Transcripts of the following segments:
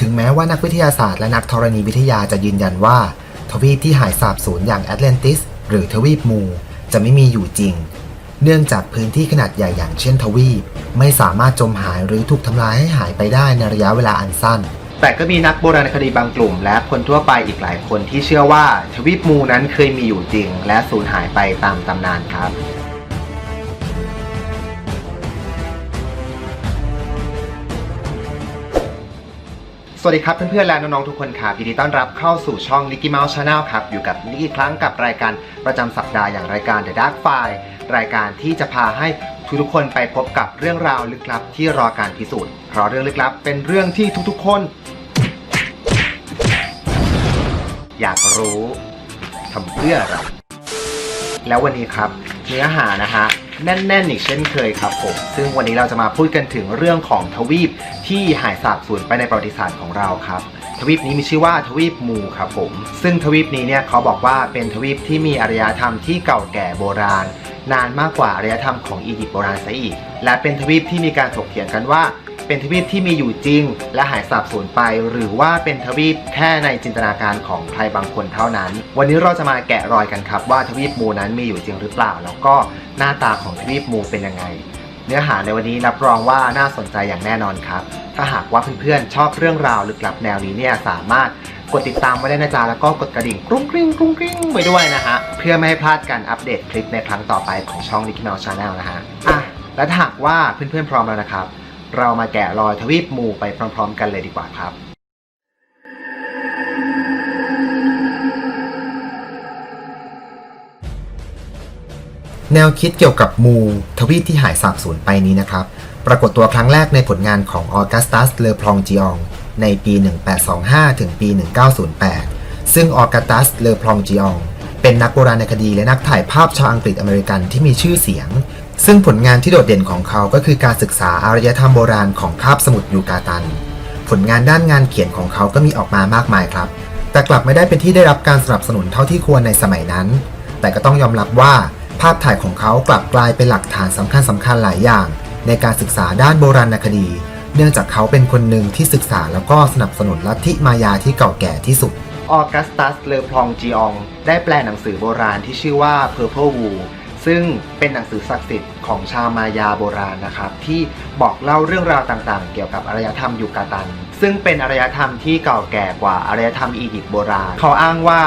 ถึงแม้ว่านักวิทยาศาสตร์และนักธรณีวิทยาจะยืนยันว่า ทวีปที่หายสาบสูญอย่างแอตแลนติส หรือทวีปมู จะไม่มีอยู่จริง เนื่องจากพื้นที่ขนาดใหญ่อย่างเช่นทวีป ไม่สามารถจมหายหรือถูกทำลายให้หายไปได้ในระยะเวลาอันสั้น แต่ก็มีนักโบราณคดีบางกลุ่ม และคนทั่วไปอีกหลายคนที่เชื่อว่า ทวีปมูนั้นเคยมีอยู่จริง และสูญหายไปตามตำนานครับ สวัสดีครับเพื่อนๆและน้องๆทุกคนครับยินดีต้อนรับเข้าสู่ช่อง Nicky Mouse Channel ครับ อยู่กับนิกอีกครั้งกับรายการประจำสัปดาห์อย่างรายการ The Dark File รายการที่จะพาให้ทุกๆคนไปพบกับเรื่องราวลึกลับที่รอการพิสูจน์ เพราะเรื่องลึกลับเป็นเรื่องที่ทุกๆคน อยากรู้ทำเพื่ออะไรแล้ววันนี้ครับเนื้อหานะฮะ แน่นๆอีกเช่นเคยครับผมซึ่งวันนี้เราจะมาพูดกันถึงเรื่องของทวีปที่หายสาบสูญไปในประวัติศาสตร์ของเราครับทวีปนี้มีชื่อว่าทวีปมูครับผมซึ่งทวีปนี้เนี่ยเขาบอกว่าเป็นทวีปที่มีอารยธรรมที่เก่าแก่โบราณ นานมากกว่าอารยธรรมของอียิปต์โบราณซะอีกและเป็นทวีปที่มีการถกเถียงกันว่า เป็นทวีปที่มีอยู่จริง และหายสาบสูญไป หรือว่าเป็นทวีปแค่ในจินตนาการของใครบางคนเท่านั้น วันนี้เราจะมาแกะรอยกันครับ ว่าทวีปมูนั้นมีอยู่จริงหรือเปล่า แล้วก็หน้าตาของทวีปมูเป็นยังไง เนื้อหาในวันนี้รับรองว่าน่าสนใจอย่างแน่นอนครับ ถ้าหากว่าเพื่อนๆชอบเรื่องราวลึกลับแนวนี้เนี่ยสามารถกดติดตามไว้ได้นะจ๊ะแล้วก็กดกระดิ่งกรุ้งกริ้งกรุ้งกริ้งไว้ด้วยนะฮะเพื่อไม่ให้พลาดการอัปเดตคลิปในครั้งต่อไปของช่อง Nicky Mouse Channel นะฮะอะและถ้าหากว่าเพื่อนๆพร้อมแล้วนะครับ เรามาแกะรอยทวีปมูไปพร้อม ๆ กันเลยดีกว่าครับ แนวคิดเกี่ยวกับมูทวีปที่หายสาบสูญไปนี้นะครับ ปรากฏตัวครั้งแรกในผลงานของออกัสตัสเลอพลองจิองในปี 1825 ถึงปี 1908 ซึ่งออกัสตัสเลอพลองจิองเป็นนักโบราณคดีและนักถ่ายภาพชาวอังกฤษอเมริกันที่มีชื่อเสียง ซึ่งผลงานที่โดดเด่นของเขาก็คือการศึกษาอารยธรรมโบราณของคาบสมุทรยูกาตัน ผลงานด้านงานเขียนของเขาก็มีออกมามากมายครับ แต่กลับไม่ได้เป็นที่ได้รับการสนับสนุนเท่าที่ควรในสมัยนั้น แต่ก็ต้องยอมรับว่าภาพถ่ายของเขากลับกลายเป็นหลักฐานสำคัญสำคัญหลายอย่าง ในการศึกษาด้านโบราณคดี เนื่องจากเขาเป็นคนหนึ่งที่ศึกษาแล้วก็สนับสนุนลัทธิมายาที่เก่าแก่ที่สุดออกัสตัสเลอพลองจีองได้แปลหนังสือโบราณที่ชื่อว่า Purple Wool ซึ่งเป็นหนังสือศักดิ์สิทธิ์ของชาวมายาโบราณนะครับ ที่บอกเล่าเรื่องราวต่างๆ เกี่ยวกับอารยธรรมยูกาตัน ซึ่งเป็นอารยธรรมที่เก่าแก่กว่าอารยธรรมอียิปต์โบราณ เขาอ้างว่า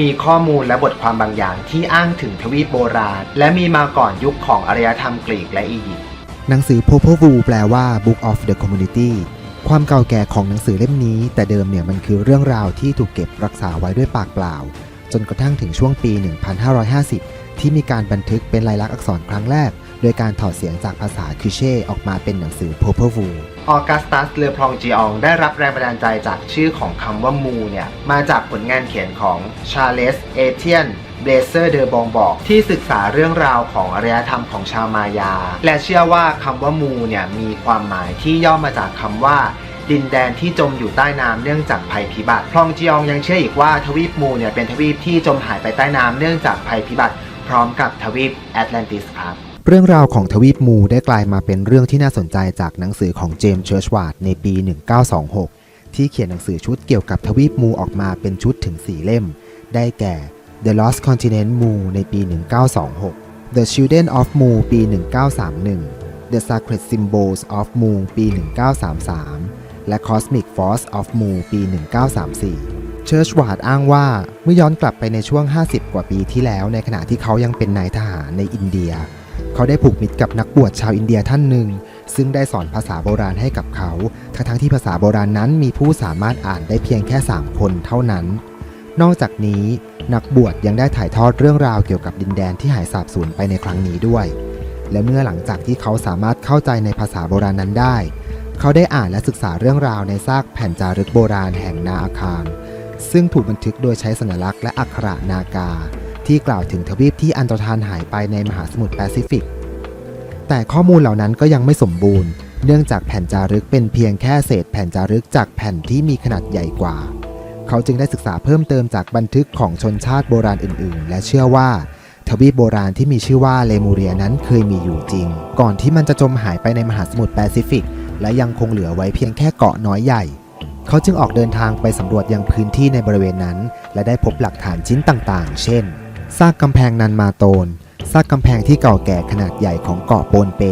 มีข้อมูลและบทความบางอย่างที่อ้างถึงทวีปโบราณ และมีมาก่อนยุคของอารยธรรมกรีกและอียิปต์หนังสือ Popol Vuh แปลว่า Book of the Community ความเก่าแก่ของหนังสือเล่มนี้ แต่เดิมเนี่ยมันคือเรื่องราวที่ถูกเก็บรักษาไว้ด้วยปากเปล่า จนกระทั่งถึงช่วงปี 1550 ที่มีการบันทึกเป็นลายลักษณ์อักษรครั้งแรก โดยการถอดเสียงจากภาษาคิเช่ออกมาเป็นหนังสือ Popol Vuh ออกัสตัสเลอพลองจีองได้รับแรงบันดาลใจจากชื่อของคำว่ามูเนี่ยมาจากผลงานเขียนของชาเลสเอเทียนเบเซอร์เดอบองบอกที่ศึกษาเรื่องราวของอารยธรรมของชาวมายา และเชื่อว่าคำว่ามูเนี่ยมีความหมายที่ย่อมาจากคำว่าดินแดนที่จมอยู่ใต้น้ำเนื่องจากภัยพิบัติพลองจีองยังเชื่ออีกว่าทวีปมูเนี่ยเป็นทวีปที่จมหายไปใต้น้ำเนื่องจากภัยพิบัติ พร้อมกับทวีปแอตแลนติสครับ เรื่องราวของทวีปมูได้กลายมาเป็นเรื่องที่น่าสนใจจากหนังสือของเจมส์เชิร์ชวาร์ดในปี 1926 ที่เขียนหนังสือชุดเกี่ยวกับทวีปมูออกมาเป็นชุดถึง 4 เล่ม ได้แก่ The Lost Continent Mu ในปี 1926 The Children of Mu ปี 1931 The Sacred Symbols of Mu ปี 1933 และ Cosmic Force of Mu ปี 1934 เชิร์ชวาร์ดอ้างว่าเมื่อย้อนกลับไปในช่วง 50 กว่าปีที่แล้ว ในขณะที่เขายังเป็นนายทหารในอินเดีย เขาได้ผูกมิตรกับนักบวชชาวอินเดียท่านหนึ่ง ซึ่งได้สอนภาษาโบราณให้กับเขา ทั้งๆที่ภาษาโบราณนั้นมีผู้สามารถอ่านได้เพียงแค่ 3 คนเท่านั้น นอกจากนี้ นักบวชยังได้ถ่ายทอดเรื่องราวเกี่ยวกับดินแดนที่หายสาบสูญไปในครั้งนี้ด้วย และเมื่อหลังจากที่เขาสามารถเข้าใจในภาษาโบราณนั้นได้ เขาได้อ่านและศึกษาเรื่องราวในซากแผ่นจารึกโบราณแห่งนาอาคาร ซึ่งถูกบันทึกโดยใช้สัญลักษณ์และอักขระนากา ที่กล่าวถึงทวีปที่อันตรธานหายไปในมหาสมุทรแปซิฟิก แต่ข้อมูลเหล่านั้นก็ยังไม่สมบูรณ์ เนื่องจากแผ่นจารึกเป็นเพียงแค่เศษแผ่นจารึกจากแผ่นที่มีขนาดใหญ่กว่า เขาจึงได้ศึกษาเพิ่มเติมจากบันทึกของชนชาติโบราณอื่น ๆ และเชื่อว่าทวีปโบราณที่มีชื่อว่าเลมูเรียนั้นเคยมีอยู่จริง ก่อนที่มันจะจมหายไปในมหาสมุทรแปซิฟิก และยังคงเหลือไว้เพียงแค่เกาะน้อยใหญ่ เขาจึงออกเดินทางไปสำรวจยังพื้นที่ในบริเวณนั้น และได้พบหลักฐานชิ้นต่างๆ เช่น ซากกำแพงนันมาโตน ซากกำแพงที่เก่าแก่ขนาดใหญ่ของเกาะโปนเป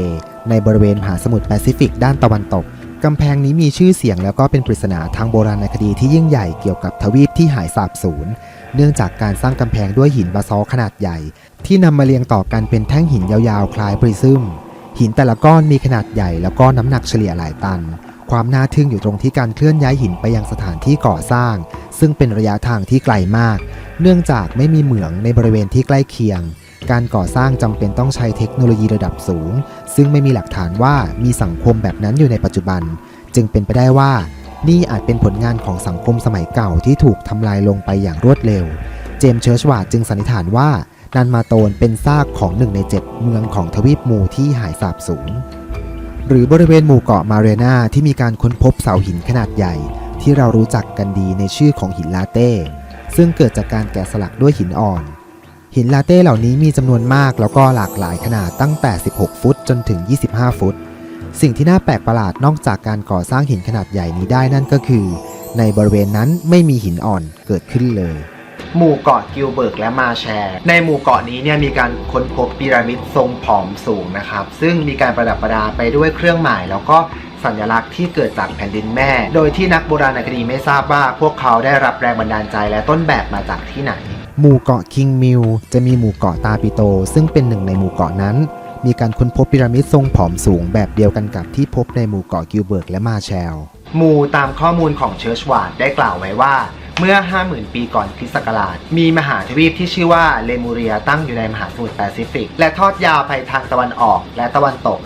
ในบริเวณมหาสมุทรแปซิฟิกด้านตะวันตกกำแพงนี้มีชื่อเสียงแล้วก็เป็นปริศนาทางโบราณคดีที่ยิ่งใหญ่เกี่ยวกับทวีปที่หายสาบสูญ เนื่องจากการสร้างกำแพงด้วยหินบาซอลขนาดใหญ่ ที่นำมาเรียงต่อกันเป็นแท่งหินยาวๆ คล้ายปริซึม หินแต่ละก้อนมีขนาดใหญ่แล้วก็น้ำหนักเฉลี่ยหลายตัน ความน่าทึ่งอยู่ตรงที่การเคลื่อนย้ายหินไปยังสถานที่ก่อสร้าง ซึ่งเป็นระยะทางที่ไกลมาก เนื่องจากไม่มีเหมืองในบริเวณที่ใกล้เคียง การก่อสร้างจำเป็นต้องใช้เทคโนโลยีระดับสูง ซึ่งไม่มีหลักฐานว่ามีสังคมแบบนั้นอยู่ในปัจจุบัน จึงเป็นไปได้ว่า นี่อาจเป็นผลงานของสังคมสมัยเก่าที่ถูกทำลายลงไปอย่างรวดเร็ว เจมส์เชิร์ชวาร์ดจึงสันนิษฐานว่านันมาโตนเป็นซากของหนึ่งในเจ็ดเมืองของทวีปมูที่หายสาบสูญ หรือบริเวณหมู่เกาะมาเรนาที่มีการค้นพบเสาหินขนาดใหญ่ ที่เรารู้จักกันดีในชื่อของหินลาเต้ ซึ่งเกิดจากการแกะสลักด้วยหินอ่อน หินลาเต้เหล่านี้มีจำนวนมากแล้วก็หลากหลายขนาดตั้งแต่ 16 ฟุตจนถึง 25 ฟุต สิ่งที่น่าแปลกประหลาดนอกจากการก่อสร้างหินขนาดใหญ่นี้ได้นั่นก็คือ ในบริเวณนั้นไม่มีหินอ่อนเกิดขึ้นเลย หมู่เกาะกิลเบิร์กและมาแชร์ ในหมู่เกาะนี้เนี่ยมีการค้นพบพีระมิดทรงผอมสูงนะครับ ซึ่งมีการประดับประดาไปด้วยเครื่องหมายแล้วก็สัญลักษณ์ที่เกิดจากแผ่นดินแม่ โดยที่นักโบราณคดีไม่ทราบว่าพวกเขาได้รับแรงบันดาลใจและต้นแบบมาจากที่ไหน หมู่เกาะคิงมิลจะมีหมู่เกาะตาปิโต ซึ่งเป็นหนึ่งในหมู่เกาะนั้น มีการค้นพบพีระมิดทรงผอมสูงแบบเดียวกันกับที่พบในหมู่เกาะกิลเบิร์กและมาแชลมูตามข้อมูลของเชิร์ชวาร์ดได้กล่าวไว้ว่า เมื่อ 50,000 ปีก่อนคริสต์ศักราช มีมหาทวีปที่ชื่อว่าเลมูเรียตั้งอยู่ในมหาสมุทรแปซิฟิก และทอดยาวไปทางตะวันออกและตะวันตก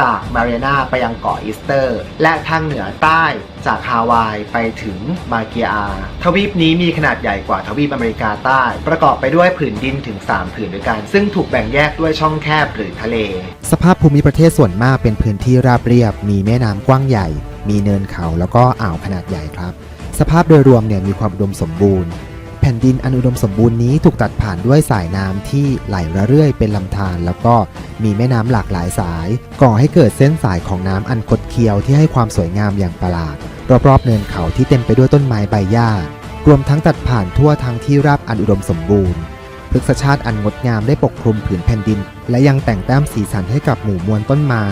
จากมาเรียนาไปยังเกาะอีสเตอร์ และทางเหนือใต้จากฮาวายไปถึงมาเกียอาทวีปนี้มีขนาดใหญ่กว่าทวีปอเมริกาใต้ ประกอบไปด้วยผืนดินถึง 3 ผืนด้วยกัน ซึ่งถูกแบ่งแยกด้วยช่องแคบหรือทะเล สภาพภูมิประเทศส่วนมากเป็นพื้นที่ราบเรียบ มีแม่น้ำกว้างใหญ่ มีเนินเขาแล้วก็อ่าวขนาดใหญ่ครับ สภาพโดยรวมเนี่ยมีความอุดมสมบูรณ์ แผ่นดินอันอุดมสมบูรณ์นี้ถูกตัดผ่านด้วยสายน้ำที่ไหลระเรื่อยเป็นลำธารแล้วก็มีแม่น้ำหลากหลายสาย ก่อให้เกิดเส้นสายของน้ำอันคดเคี้ยวที่ให้ความสวยงามอย่างประหลาด รอบๆเนินเขาที่เต็มไปด้วยต้นไม้ใบหญ้ารวมทั้งตัดผ่านทั่วทั้งที่ราบอันอุดมสมบูรณ์พฤกษชาติอันงดงามได้ปกคลุมผืนแผ่นดิน และยังแต่งแต้มสีสันให้กับหมู่มวลต้นไม้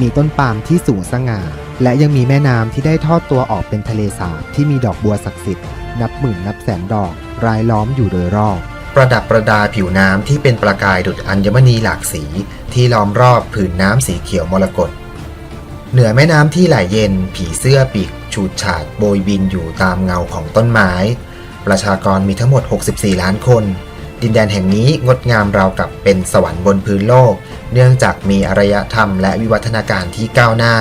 มีต้นปาล์มที่สูงสง่า และยังมีแม่น้ำที่ได้ทอดตัวออกเป็นทะเลสาบที่มีดอกบัวศักดิ์สิทธิ์นับหมื่นนับแสนดอกรายล้อมอยู่โดยรอบ ประดับประดาผิวน้ำที่เป็นประกายดุจอัญมณีหลากสีที่ล้อมรอบผืนน้ำสีเขียวมรกตเหนือแม่น้ำที่ไหลเย็นผีเสื้อปีกฉูดฉาดโบยบินอยู่ตามเงาของต้นไม้ ประชากรมีทั้งหมด 64 ล้านคน ดินแดนแห่งนี้งดงามราวกับเป็นสวรรค์บนพื้นโลก เนื่องจากมีอารยธรรมและวิวัฒนาการที่ก้าวหน้า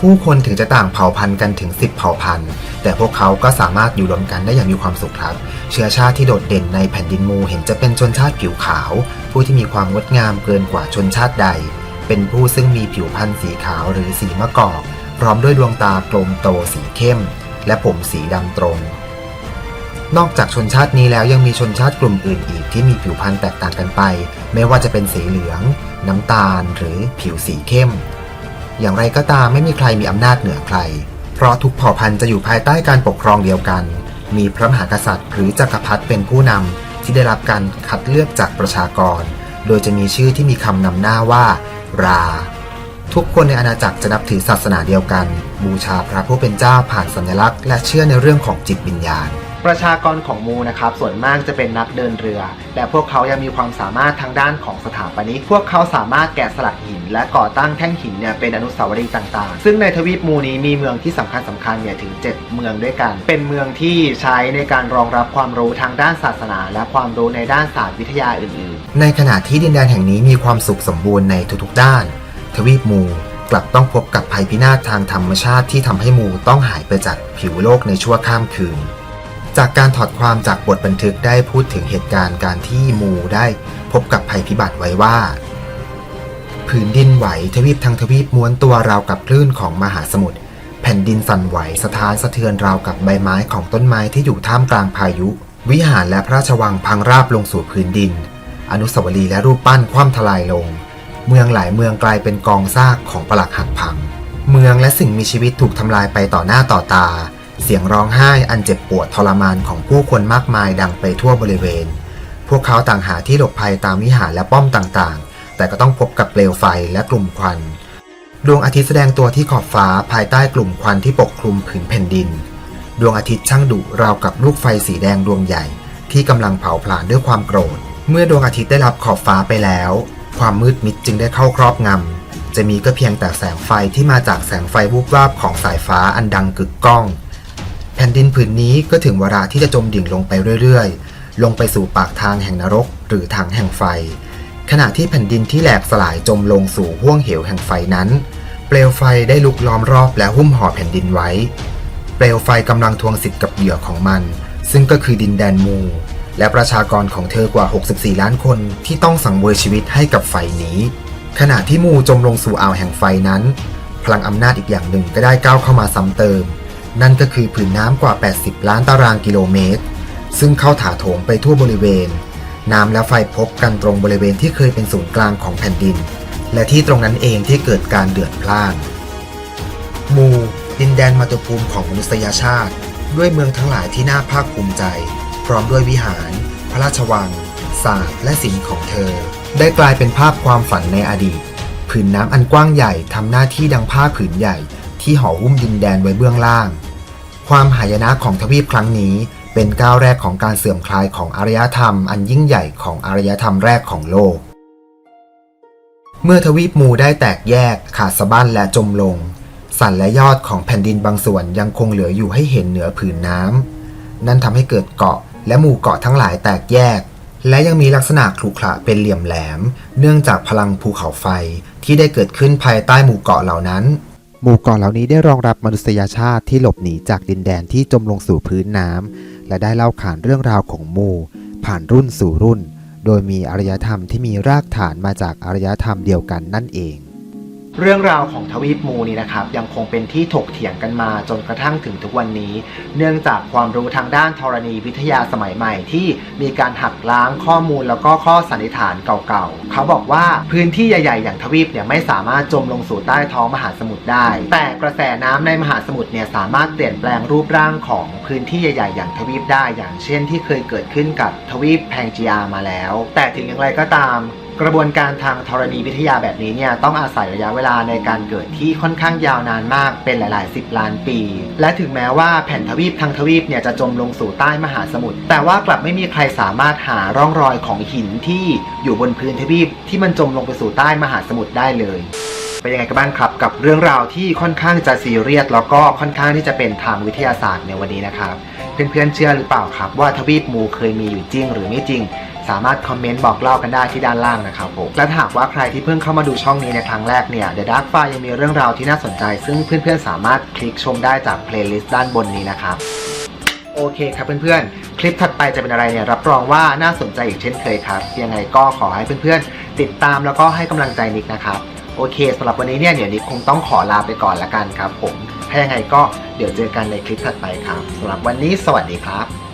ผู้คนถึงจะต่างเผ่าพันธุ์กันถึง 10 เผ่าพันธุ์ แต่พวกเขาก็สามารถอยู่รวมกันได้อย่างมีความสุขครับ เชื้อชาติที่โดดเด่นในแผ่นดินมูเห็นจะเป็นชนชาติผิวขาว ผู้ที่มีความงดงามเกินกว่าชนชาติใด เป็นผู้ซึ่งมีผิวพรรณสีขาวหรือสีมะกอก พร้อมด้วยดวงตากลมโตสีเข้ม และผมสีดำตรง นอกจากชนชาตินี้แล้วยังมีชนชาติกลุ่มอื่นอีกที่มีผิวพรรณแตกต่างกันไป ไม่ว่าจะเป็นสีเหลือง น้ำตาล หรือผิวสีเข้ม อย่างไรก็ตามไม่มีใครมีอำนาจเหนือใคร เพราะทุกเผ่าพันธุ์จะอยู่ภายใต้การปกครองเดียวกัน มีพระมหากษัตริย์หรือจักรพรรดิเป็นผู้นำที่ได้รับการคัดเลือกจากประชากร โดยจะมีชื่อที่มีคำนำหน้าว่า รา ทุกคนในอาณาจักรจะนับถือศาสนาเดียวกัน บูชาพระผู้เป็นเจ้าผ่านสัญลักษณ์ และเชื่อในเรื่องของจิตวิญญาณ ประชากรของมูนะครับส่วนมากจะเป็นนักเดินเรือ และพวกเขายังมีความสามารถทางด้านของสถาปนิกพวกเขาสามารถแกะสลักหิน และก่อตั้งแท่งหินเนี่ยเป็นอนุสาวรีย์ต่างๆ ซึ่งในทวีปมูนี้มีเมืองที่สำคัญสำคัญเนี่ยถึง 7 เมืองด้วยกัน เป็นเมืองที่ใช้ในการรองรับความรู้ทางด้านศาสนา และความรู้ในด้านศาสตร์วิทยาอื่นๆ ในขณะที่ดินแดนแห่งนี้มีความสุขสมบูรณ์ในทุกๆด้าน ทวีปมูกลับต้องพบกับภัยพินาศทางธรรมชาติที่ทำให้มูต้องหายไปจากผิวโลกในชั่วข้ามคืน จากการถอดความจากบทบันทึกได้พูดถึงเหตุการณ์การที่มูได้พบกับภัยพิบัติไว้ว่าผืนดินไหวทวีปทั้งทวีปม้วนตัวราวกับคลื่นของมหาสมุทรแผ่นดินสั่นไหวสะท้านสะเทือนราวกับใบไม้ของต้นไม้ที่อยู่ท่ามกลางพายุ วิหารและพระราชวังพังราบลงสู่พื้นดิน อนุสาวรีย์และรูปปั้นคว่ำทลายลง เมืองหลายเมืองกลายเป็นกองซากของปลักหักพัง เมืองและสิ่งมีชีวิตถูกทำลายไปต่อหน้าต่อตา เสียงร้องไห้อันเจ็บปวดทรมานของผู้คนมากมายดังไปทั่วบริเวณ พวกเขาต่างหาที่หลบภัยตามวิหารและป้อมต่างๆ แต่ก็ต้องพบกับเปลวไฟและกลุ่มควัน ดวงอาทิตย์แสดงตัวที่ขอบฟ้าภายใต้กลุ่มควันที่ปกคลุมผืนแผ่นดิน ดวงอาทิตย์ช่างดุราวกับลูกไฟสีแดงดวงใหญ่ ที่กำลังเผาผลาญด้วยความโกรธ เมื่อดวงอาทิตย์ได้รับขอบฟ้าไปแล้ว ความมืดมิดจึงได้เข้าครอบงำจะมีก็เพียงแต่แสงไฟที่มาจากแสงไฟวูบวาบของสายฟ้าอันดังกึกก้อง แผ่นดินผืนนี้ก็ถึงเวลาที่จะจมดิ่งลงไปเรื่อยๆ ลงไปสู่ปากทางแห่งนรก หรือถังแห่งไฟ ขณะที่แผ่นดินที่แหลกสลายจมลงสู่ห้วงเหวแห่งไฟนั้น เปลวไฟได้ลุกล้อมรอบและหุ้มห่อแผ่นดินไว้ เปลวไฟกำลังทวงสิทธิ์กับเหยื่อของมัน ซึ่งก็คือดินแดนมู และประชากรของเธอกว่า 64 ล้านคนที่ต้องสังเวยชีวิตให้กับไฟนี้ ขณะที่มูจมลงสู่อ่าวแห่งไฟนั้น พลังอำนาจอีกอย่างหนึ่งก็ได้ก้าวเข้ามาซ้ำเติม นั่นก็คือผืนน้ำกว่า 80 ล้านตารางกิโลเมตร ซึ่งเข้าถาโถมไปทั่วบริเวณ น้ำและไฟพบกันตรงบริเวณที่เคยเป็นศูนย์กลางของแผ่นดิน และที่ตรงนั้นเองที่เกิดการเดือดพล่าน มูดินแดนมาตุภูมิของมนุษยชาติ ด้วยเมืองทั้งหลายที่น่าภาคภูมิใจ พร้อมด้วยวิหาร พระราชวัง ศาสตร์และศิลป์ของเธอ ได้กลายเป็นภาพความฝันในอดีต ผืนน้ำอันกว้างใหญ่ทำหน้าที่ดังผ้าผืนใหญ่ ที่ห่อหุ้มดินแดนไว้เบื้องล่าง ความหายนะของทวีปครั้งนี้ เป็นก้าวแรกของการเสื่อมคลายของอารยธรรม อันยิ่งใหญ่ของอารยธรรมแรกของโลก เมื่อทวีปมูได้แตกแยกขาดสะบั้นและจมลง สันและยอดของแผ่นดินบางส่วนยังคงเหลืออยู่ให้เห็นเหนือผืนน้ำนั่นทำให้เกิดเกาะและหมู่เกาะทั้งหลายแตกแยก และยังมีลักษณะขรุขระเป็นเหลี่ยมแหลม เนื่องจากพลังภูเขาไฟที่ได้เกิดขึ้นภายใต้หมู่เกาะเหล่านั้น หมู่เกาะเหล่านี้ได้รองรับมนุษยชาติที่หลบหนีจากดินแดนที่จมลงสู่พื้นน้ำและได้เล่าขานเรื่องราวของหมู่ ผ่านรุ่นสู่รุ่น โดยมีอารยธรรมที่มีรากฐานมาจากอารยธรรมเดียวกันนั่นเอง เรื่องราวของทวีปมูนี่นะครับ ยังคงเป็นที่ถกเถียงกันมาจนกระทั่งถึงทุกวันนี้ เนื่องจากความรู้ทางด้านธรณีวิทยาสมัยใหม่ที่มีการหักล้างข้อมูลแล้วก็ข้อสันนิษฐานเก่าๆ เขาบอกว่าพื้นที่ใหญ่ๆ อย่างทวีปเนี่ยไม่สามารถจมลงสู่ใต้ท้องมหาสมุทรได้ แต่กระแสน้ำในมหาสมุทรเนี่ยสามารถเปลี่ยนแปลงรูปร่างของพื้นที่ใหญ่ๆ อย่างทวีปได้ อย่างเช่น ที่เคยเกิดขึ้นกับทวีปแพงจีอามาแล้ว แต่ถึงอย่างไรก็ตาม กระบวนการทางธรณีวิทยาแบบนี้เนี่ยต้องอาศัยระยะเวลาในการเกิดที่ค่อนข้างยาวนานมากเป็นหลายๆสิบล้านปี และถึงแม้ว่าแผ่นทวีปทางทวีปเนี่ยจะจมลงสู่ใต้มหาสมุทรแต่ว่ากลับไม่มีใครสามารถหาร่องรอยของหินที่อยู่บนพื้นทวีปที่มันจมลงไปสู่ใต้มหาสมุทรได้เลยเป็นยังไงกันบ้างครับกับเรื่องราวที่ค่อนข้างจะซีเรียสแล้วก็ค่อนข้างที่จะเป็นทางวิทยาศาสตร์ในวันนี้นะครับเพื่อนๆเชื่อหรือเปล่าครับ ว่าทวีปมูเคยมีอยู่จริงหรือไม่จริง สามารถคอมเมนต์บอกเล่ากันได้ที่ด้านล่างนะครับผมและหากว่าใครที่เพิ่งเข้ามาดูช่องนี้ในครั้งแรกเนี่ย The Dark File ยังมีเรื่องราวที่น่าสนใจ ซึ่งเพื่อนๆสามารถคลิกชมได้จากเพลย์ลิสต์ด้านบนนี้นะครับโอเคครับเพื่อนๆ คลิปถัดไปจะเป็นอะไรเนี่ยรับรองว่าน่าสนใจอีกเช่นเคยครับ ยังไงก็ขอให้เพื่อนๆ ติดตามแล้วก็ให้กำลังใจนิกนะครับ โอเคสำหรับวันนี้เนี่ยเดี๋ยวนิกคงต้องขอลาไปก่อนละกันครับผม ถ้ายังไงก็เดี๋ยวเจอกันในคลิปถัดไปครับสำหรับวันนี้สวัสดีครับ